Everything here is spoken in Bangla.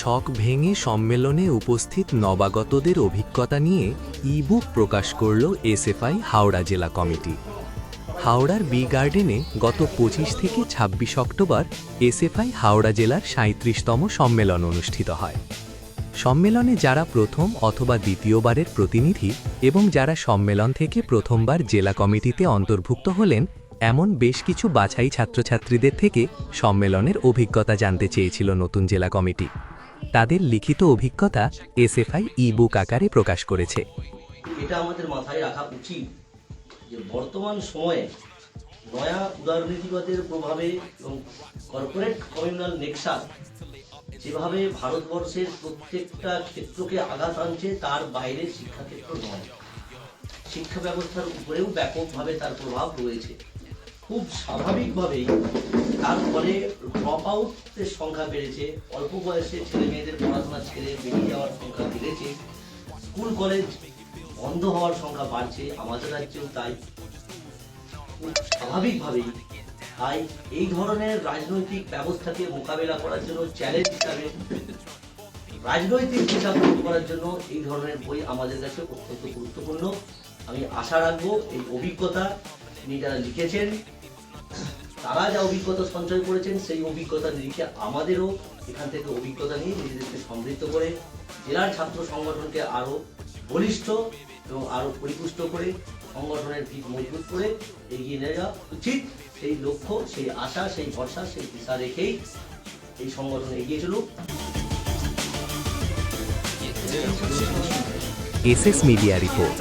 ছক ভেঙে সম্মেলনে উপস্থিত নবাগতদের অভিজ্ঞতা নিয়ে ইবুক প্রকাশ করল এসএফআই হাওড়া জেলা কমিটি। হাওড়ার বি গার্ডেনে গত পঁচিশ থেকে ২৬ অক্টোবর এসএফআই হাওড়া জেলার সাঁত্রিশতম সম্মেলন অনুষ্ঠিত হয়। সম্মেলনে যারা প্রথম অথবা দ্বিতীয়বারের প্রতিনিধি এবং যারা সম্মেলন থেকে প্রথমবার জেলা কমিটিতে অন্তর্ভুক্ত হলেন, এমন বেশ কিছু বাছাই ছাত্রছাত্রীদের থেকে সম্মেলনের অভিজ্ঞতা জানতে চেয়েছিল নতুন জেলা কমিটি। তাদের লিখিত অভিজ্ঞতা এসএফআই ই বুক আকারে প্রকাশ করেছে। এটা আমাদের মাথায় রাখা উচিত যে বর্তমান সময়ে নয়া উদারনীতিবাদের প্রভাবে এবং কর্পোরেট কমিউনাল নেক্সাস যেভাবে ভারতবর্ষের প্রত্যেকটা ক্ষেত্রকে আঘাত আনছে, তার বাইরে শিক্ষাক্ষেত্র নয়। শিক্ষা ব্যবস্থার উপরেও ব্যাপকভাবে তার প্রভাব রয়েছে। খুব স্বাভাবিকভাবেই তার ফলে ড্রপ আউটের সংখ্যা বেড়েছে, অল্প বয়সে ছেলে মেয়েদের পড়াশোনা ছেড়ে বেরিয়ে যাওয়ার সংখ্যা বেড়েছে স্কুল কলেজ বন্ধ হওয়ার সংখ্যা বাড়ছে আমাদের রাজ্যেও তাই। স্বাভাবিকভাবেই তাই এই ধরনের রাজনৈতিক ব্যবস্থাকে মোকাবেলা করার জন্য চ্যালেঞ্জ হিসাবে, রাজনৈতিক হিসাব করার জন্য এই ধরনের বই আমাদের কাছে অত্যন্ত গুরুত্বপূর্ণ। আমি আশা রাখব এই অভিজ্ঞতা তিনি যারা লিখেছেন তারা যা অভিজ্ঞতা সঞ্চয় করেছেন, সেই অভিজ্ঞতা নিরিখে আমাদেরও এখান থেকে অভিজ্ঞতা নিয়ে নিজেদেরকে সমৃদ্ধ করে জেলার ছাত্র সংগঠনকে আরও বলিষ্ঠ এবং আরও পরিপুষ্ট করে সংগঠনের ভিত মজবুত করে এগিয়ে নিয়ে যাওয়া উচিত। সেই লক্ষ্য, সেই আশা, সেই ভরসা, সেই দিশা রেখেই এই সংগঠন এগিয়ে চলুক। SS media report.